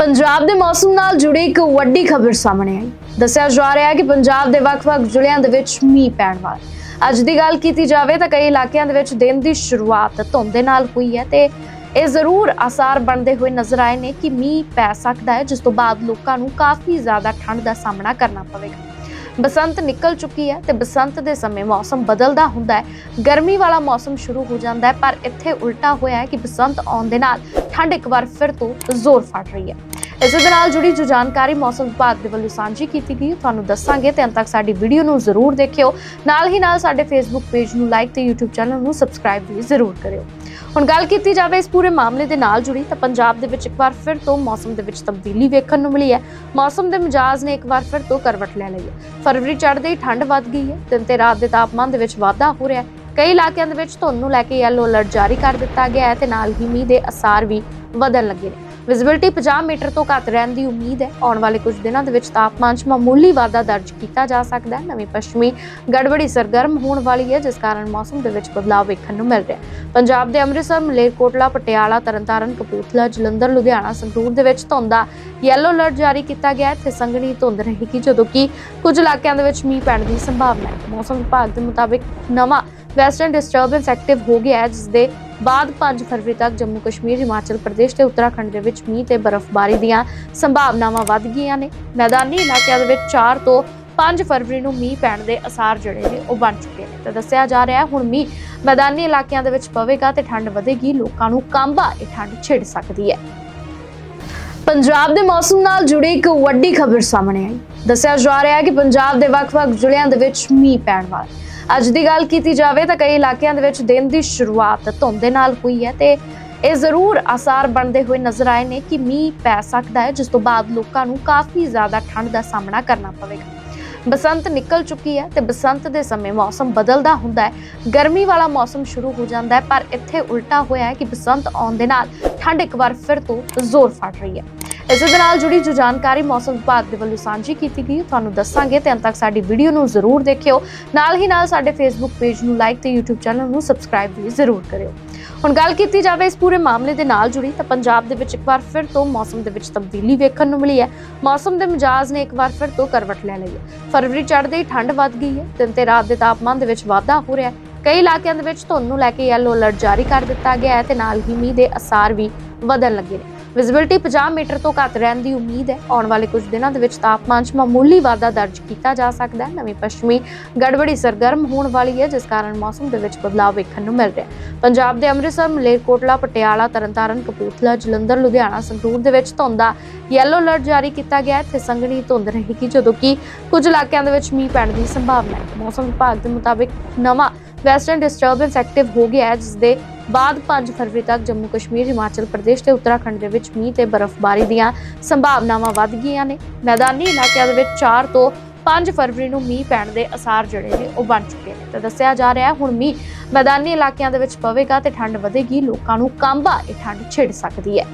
ਪੰਜਾਬ ਦੇ ਮੌਸਮ ਨਾਲ ਜੁੜੀ ਇੱਕ ਵੱਡੀ ਖਬਰ ਸਾਹਮਣੇ ਆਈ। ਦੱਸਿਆ ਜਾ ਰਿਹਾ ਹੈ ਕਿ ਪੰਜਾਬ ਦੇ ਵੱਖ-ਵੱਖ ਜ਼ਿਲ੍ਹਿਆਂ ਦੇ ਵਿੱਚ ਮੀਂਹ ਪੈਣ ਵਾਲਾ ਅੱਜ ਦੀ ਗੱਲ ਕੀਤੀ ਜਾਵੇ ਤਾਂ ਕਈ ਇਲਾਕਿਆਂ ਦੇ ਵਿੱਚ ਦਿਨ ਦੀ ਸ਼ੁਰੂਆਤ ਧੁੰਦ ਦੇ ਨਾਲ ਹੋਈ ਹੈ ਤੇ ਇਹ ਜ਼ਰੂਰ ਆਸਾਰ ਬਣਦੇ ਹੋਏ ਨਜ਼ਰ ਆਏ ਨੇ ਕਿ ਮੀਂਹ ਪੈ ਸਕਦਾ ਹੈ, ਜਿਸ ਤੋਂ ਬਾਅਦ ਲੋਕਾਂ ਨੂੰ ਕਾਫੀ ਜ਼ਿਆਦਾ ਠੰਡ ਦਾ ਸਾਹਮਣਾ ਕਰਨਾ ਪਵੇਗਾ। ਬਸੰਤ ਨਿਕਲ ਚੁੱਕੀ ਹੈ ਤੇ ਬਸੰਤ ਦੇ ਸਮੇਂ ਮੌਸਮ ਬਦਲਦਾ ਹੁੰਦਾ ਹੈ। ਗਰਮੀ ਵਾਲਾ ਮੌਸਮ ਸ਼ੁਰੂ ਹੋ ਜਾਂਦਾ ਹੈ, ਪਰ ਇੱਥੇ ਉਲਟਾ ਹੋਇਆ ਹੈ ਕਿ ਬਸੰਤ ਆਉਣ ਦੇ ਨਾਲ ਠੰਡ ਇੱਕ ਵਾਰ ਫਿਰ ਤੋਂ ਜ਼ੋਰ ਫੜ ਰਹੀ ਹੈ। ਇਸੇ ਦੇ ਨਾਲ ਜੁੜੀ ਜੋ ਜਾਣਕਾਰੀ ਮੌਸਮ ਵਿਭਾਗ ਦੇ ਵੱਲੋਂ ਸਾਂਝੀ ਕੀਤੀ ਗਈ, ਤੁਹਾਨੂੰ ਦੱਸਾਂਗੇ। ਤੇ ਅੰਤ ਤੱਕ ਸਾਡੀ ਵੀਡੀਓ ਨੂੰ ਜ਼ਰੂਰ ਦੇਖਿਓ। ਨਾਲ ਹੀ ਨਾਲ ਸਾਡੇ ਫੇਸਬੁੱਕ ਪੇਜ ਨੂੰ ਲਾਈਕ ਤੇ YouTube ਚੈਨਲ ਨੂੰ ਸਬਸਕ੍ਰਾਈਬ ਵੀ ਜ਼ਰੂਰ ਕਰਿਓ। ਹੁਣ ਗੱਲ ਕੀਤੀ ਜਾਵੇ ਇਸ ਪੂਰੇ ਮਾਮਲੇ ਦੇ ਨਾਲ ਜੁੜੀ, ਤਾਂ ਪੰਜਾਬ ਦੇ ਵਿੱਚ ਇੱਕ ਵਾਰ ਫਿਰ ਤੋਂ ਮੌਸਮ ਦੇ ਵਿੱਚ ਤਬਦੀਲੀ ਵੇਖਣ ਨੂੰ ਮਿਲੀ ਹੈ। ਮੌਸਮ ਦੇ ਮਿਜਾਜ਼ ਨੇ ਇੱਕ ਵਾਰ ਫਿਰ ਤੋਂ ਕਰਵਟ ਲੈ ਲਈ ਹੈ। ਫਰਵਰੀ ਚੜ੍ਹਦੇ ਹੀ ਠੰਡ ਵੱਧ ਗਈ ਹੈ। ਦਿਨ ਤੇ ਰਾਤ ਦੇ ਤਾਪਮਾਨ ਦੇ ਵਿੱਚ ਵਾਧਾ ਹੋ ਰਿਹਾ ਹੈ। ਕਈ ਇਲਾਕਿਆਂ ਦੇ ਵਿੱਚ ਧੁੰਦ ਨੂੰ ਲੈ ਕੇ ਯੈਲੋ ਅਲਰਟ ਜਾਰੀ ਕਰ ਦਿੱਤਾ ਗਿਆ ਹੈ ਤੇ ਨਾਲ ਹੀ ਮੀਂਹ ਦੇ ਅਸਾਰ ਵੀ ਵਧਣ ਲੱਗੇ ਨੇ। ਵਿਜ਼ਿਬਿਲਟੀ 50 ਮੀਟਰ ਤੋਂ ਘੱਟ ਰਹਿਣ ਦੀ ਉਮੀਦ ਹੈ। ਆਉਣ ਵਾਲੇ ਕੁਝ ਦਿਨਾਂ ਦੇ ਵਿੱਚ ਤਾਪਮਾਨ 'ਚ ਮਾਮੂਲੀ ਵਾਧਾ ਦਰਜ ਕੀਤਾ ਜਾ ਸਕਦਾ ਹੈ। ਨਵੀਂ ਪੱਛਮੀ ਗੜਬੜੀ ਸਰਗਰਮ ਹੋਣ ਵਾਲੀ ਹੈ, ਜਿਸ ਕਾਰਨ ਮੌਸਮ ਦੇ ਵਿੱਚ ਬਦਲਾਅ ਵੇਖਣ ਨੂੰ ਮਿਲ ਰਿਹਾ ਹੈ। ਪੰਜਾਬ ਦੇ ਅੰਮ੍ਰਿਤਸਰ ਮਲੇਰਕੋਟਲਾ ਪਟਿਆਲਾ, ਤਰਨਤਾਰਨ, ਕਪੂਰਥਲਾ, ਜਲੰਧਰ, ਲੁਧਿਆਣਾ ਸੰਗਰੂਰ ਦੇ ਵਿੱਚ ਧੁੰਦ ਦਾ ਯੈਲੋ ਅਲਰਟ ਜਾਰੀ ਕੀਤਾ ਗਿਆ ਹੈ। ਤੇ ਸੰਘਣੀ ਧੁੰਦ ਰਹੇਗੀ, ਜਦੋਂ ਕਿ ਕੁਝ ਇਲਾਕਿਆਂ ਦੇ ਵਿੱਚ ਮੀਂਹ ਪੈਣ ਦੀ ਸੰਭਾਵਨਾ ਹੈ। ਮੌਸਮ ਵਿਭਾਗ ਦੇ ਮੁਤਾਬਿਕ ਨਵਾਂ ਵੈਸਟਰਨ ਡਿਸਟਰਬੈਂਸ ਐਕਟਿਵ ਹੋ ਗਿਆ ਹੈ, ਜਿਸ ਦੇ ਬਾਅਦ 5 ਫਰਵਰੀ ਤੱਕ ਜੰਮੂ ਕਸ਼ਮੀਰ, ਹਿਮਾਚਲ ਪ੍ਰਦੇਸ਼ ਤੇ ਉੱਤਰਾਖੰਡ ਦੇ ਵਿੱਚ ਮੀਂਹ ਤੇ ਬਰਫ਼ਬਾਰੀ ਦੀਆਂ ਸੰਭਾਵਨਾਵਾਂ ਵੱਧ ਗਈਆਂ ਨੇ। ਮੈਦਾਨੀ ਇਲਾਕਿਆਂ ਦੇ ਵਿੱਚ 4 ਤੋਂ 5 ਫਰਵਰੀ ਨੂੰ ਮੀਂਹ ਪੈਣ ਦੇ ਅਸਾਰ ਜਿਹੜੇ ਨੇ, ਉਹ ਬਣ ਚੁੱਕੇ ਨੇ। ਤੇ ਦੱਸਿਆ ਜਾ ਰਿਹਾ ਹੈ, ਹੁਣ ਮੀਂਹ ਮੈਦਾਨੀ ਇਲਾਕਿਆਂ ਦੇ ਵਿੱਚ ਪਵੇਗਾ ਤੇ ਠੰਡ ਵਧੇਗੀ, ਲੋਕਾਂ ਨੂੰ ਕਾਂਬਾ ਇਹ ਠੰਡ ਛਿੜ ਸਕਦੀ ਹੈ। ਪੰਜਾਬ ਦੇ ਮੌਸਮ ਨਾਲ ਜੁੜੀ ਇੱਕ ਵੱਡੀ ਖਬਰ ਸਾਹਮਣੇ ਆਈ। ਦੱਸਿਆ ਜਾ ਰਿਹਾ ਹੈ ਕਿ ਪੰਜਾਬ ਦੇ ਵੱਖ-ਵੱਖ ਜ਼ਿਲ੍ਹਿਆਂ ਦੇ ਵਿੱਚ ਮੀਂਹ ਪੈਣ ਵਾਲਾ ਅੱਜ ਦੀ ਗੱਲ ਕੀਤੀ ਜਾਵੇ ਤਾਂ ਕਈ ਇਲਾਕਿਆਂ ਦੇ ਵਿੱਚ ਦਿਨ ਦੀ ਸ਼ੁਰੂਆਤ ਧੁੰਦ ਦੇ ਨਾਲ ਹੋਈ ਹੈ ਤੇ ਇਹ ਜ਼ਰੂਰ ਆਸਾਰ ਬਣਦੇ ਹੋਏ ਨਜ਼ਰ ਆਏ ਨੇ ਕਿ ਮੀਂਹ ਪੈ ਸਕਦਾ ਹੈ, ਜਿਸ ਤੋਂ ਬਾਅਦ ਲੋਕਾਂ ਨੂੰ ਕਾਫੀ ਜ਼ਿਆਦਾ ਠੰਡ ਦਾ ਸਾਹਮਣਾ ਕਰਨਾ ਪਵੇਗਾ। ਬਸੰਤ ਨਿਕਲ ਚੁੱਕੀ ਹੈ ਤੇ ਬਸੰਤ ਦੇ ਸਮੇਂ ਮੌਸਮ ਬਦਲਦਾ ਹੁੰਦਾ ਹੈ। ਗਰਮੀ ਵਾਲਾ ਮੌਸਮ ਸ਼ੁਰੂ ਹੋ ਜਾਂਦਾ ਹੈ, ਪਰ ਇੱਥੇ ਉਲਟਾ ਹੋਇਆ ਹੈ ਕਿ ਬਸੰਤ ਆਉਣ ਦੇ ਨਾਲ ਠੰਡ ਇੱਕ ਵਾਰ ਫਿਰ ਤੋਂ ਜ਼ੋਰ ਫੜ ਰਹੀ ਹੈ। ਇਸੇ ਦੇ ਨਾਲ ਜੁੜੀ ਜੋ ਜਾਣਕਾਰੀ ਮੌਸਮ ਵਿਭਾਗ ਦੇ ਵੱਲੋਂ ਸਾਂਝੀ ਕੀਤੀ ਗਈ, ਤੁਹਾਨੂੰ ਦੱਸਾਂਗੇ, ਤੇ ਅੰਤ ਤੱਕ ਸਾਡੀ ਵੀਡੀਓ ਨੂੰ ਜ਼ਰੂਰ ਦੇਖਿਓ। ਨਾਲ ਹੀ ਨਾਲ ਸਾਡੇ ਫੇਸਬੁੱਕ ਪੇਜ ਨੂੰ ਲਾਈਕ ਤੇ YouTube ਚੈਨਲ ਨੂੰ ਸਬਸਕ੍ਰਾਈਬ ਵੀ ਜ਼ਰੂਰ ਕਰਿਓ। ਹੁਣ ਗੱਲ ਕੀਤੀ ਜਾਵੇ ਇਸ ਪੂਰੇ ਮਾਮਲੇ ਦੇ ਨਾਲ ਜੁੜੀ, ਤਾਂ ਪੰਜਾਬ ਦੇ ਵਿੱਚ ਇੱਕ ਵਾਰ ਫਿਰ ਤੋਂ ਮੌਸਮ ਦੇ ਵਿੱਚ ਤਬਦੀਲੀ ਵੇਖਣ ਨੂੰ ਮਿਲੀ ਹੈ। ਮੌਸਮ ਦੇ ਮਿਜਾਜ਼ ਨੇ ਇੱਕ ਵਾਰ ਫਿਰ ਤੋਂ ਕਰਵਟ ਲੈ ਲਈ ਹੈ। ਫਰਵਰੀ ਚੜ੍ਹਦੇ ਹੀ ਠੰਡ ਵੱਧ ਗਈ ਹੈ, ਦਿਨ ਤੇ ਰਾਤ ਦੇ ਤਾਪਮਾਨ ਦੇ ਵਿੱਚ ਵਾਧਾ ਹੋ ਰਿਹਾ ਹੈ। ਕਈ ਇਲਾਕਿਆਂ ਦੇ ਵਿੱਚ ਧੁੰਦ ਨੂੰ ਲੈ ਕੇ ਯੈਲੋ ਅਲਰਟ ਜਾਰੀ ਕਰ ਦਿੱਤਾ ਗਿਆ ਹੈ ਤੇ ਨਾਲ ਹੀ ਮੀਂਹ ਦੇ ਅਸਾਰ ਵੀ ਵਧਣ ਲੱਗੇ ਨੇ। ਵਿਜ਼ਿਬਿਲਟੀ 50 ਮੀਟਰ ਤੋਂ ਘੱਟ ਰਹਿਣ ਦੀ ਉਮੀਦ ਹੈ। ਆਉਣ ਵਾਲੇ ਕੁਝ ਦਿਨਾਂ ਦੇ ਵਿੱਚ ਤਾਪਮਾਨ 'ਚ ਮਾਮੂਲੀ ਵਾਧਾ ਦਰਜ ਕੀਤਾ ਜਾ ਸਕਦਾ ਹੈ। ਨਵੀਂ ਪੱਛਮੀ ਗੜਬੜੀ ਸਰਗਰਮ ਹੋਣ ਵਾਲੀ ਹੈ, ਜਿਸ ਕਾਰਨ ਮੌਸਮ ਦੇ ਵਿੱਚ ਬਦਲਾਅ ਵੇਖਣ ਨੂੰ ਮਿਲ ਰਿਹਾ ਹੈ। ਪੰਜਾਬ ਦੇ ਅੰਮ੍ਰਿਤਸਰ, ਮਲੇਰਕੋਟਲਾ, ਪਟਿਆਲਾ, ਤਰਨਤਾਰਨ, ਕਪੂਰਥਲਾ, ਜਲੰਧਰ, ਲੁਧਿਆਣਾ ਸੰਗਰੂਰ ਦੇ ਵਿੱਚ ਧੁੰਦ ਦਾ ਯੈਲੋ ਅਲਰਟ ਜਾਰੀ ਕੀਤਾ ਗਿਆ ਹੈ। ਤੇ ਸੰਘਣੀ ਧੁੰਦ ਰਹੇਗੀ, ਜਦੋਂ ਕਿ ਕੁਝ ਇਲਾਕਿਆਂ ਦੇ ਵਿੱਚ ਮੀਂਹ ਪੈਣ ਦੀ ਸੰਭਾਵਨਾ ਹੈ। ਮੌਸਮ ਵਿਭਾਗ ਦੇ ਮੁਤਾਬਿਕ ਨਵਾਂ ਵੈਸਟਰਨ ਡਿਸਟਰਬੈਂਸ ਐਕਟਿਵ ਹੋ ਗਿਆ ਹੈ, ਜਿਸ ਦੇ ਬਾਅਦ 5 ਫਰਵਰੀ ਤੱਕ ਜੰਮੂ ਕਸ਼ਮੀਰ, ਹਿਮਾਚਲ ਪ੍ਰਦੇਸ਼ ਤੇ ਉੱਤਰਾਖੰਡ ਦੇ ਵਿੱਚ ਮੀਂਹ ਤੇ ਬਰਫ਼ਬਾਰੀ ਦੀਆਂ ਸੰਭਾਵਨਾਵਾਂ ਵੱਧ ਗਈਆਂ ਨੇ। ਮੈਦਾਨੀ ਇਲਾਕਿਆਂ ਦੇ ਵਿੱਚ 4 ਤੋਂ 5 ਫਰਵਰੀ ਨੂੰ ਮੀਂਹ ਪੈਣ ਦੇ ਅਸਾਰ ਜਿਹੜੇ ਨੇ, ਉਹ ਬਣ ਚੁੱਕੇ ਨੇ। ਤਾਂ ਦੱਸਿਆ ਜਾ ਰਿਹਾ ਹੁਣ ਮੀਂਹ ਮੈਦਾਨੀ ਇਲਾਕਿਆਂ ਦੇ ਵਿੱਚ ਪਵੇਗਾ ਤੇ ਠੰਡ ਵਧੇਗੀ, ਲੋਕਾਂ ਨੂੰ ਕਾਂਬਾ ਇਹ ਠੰਡ ਛਿੜ ਸਕਦੀ ਹੈ।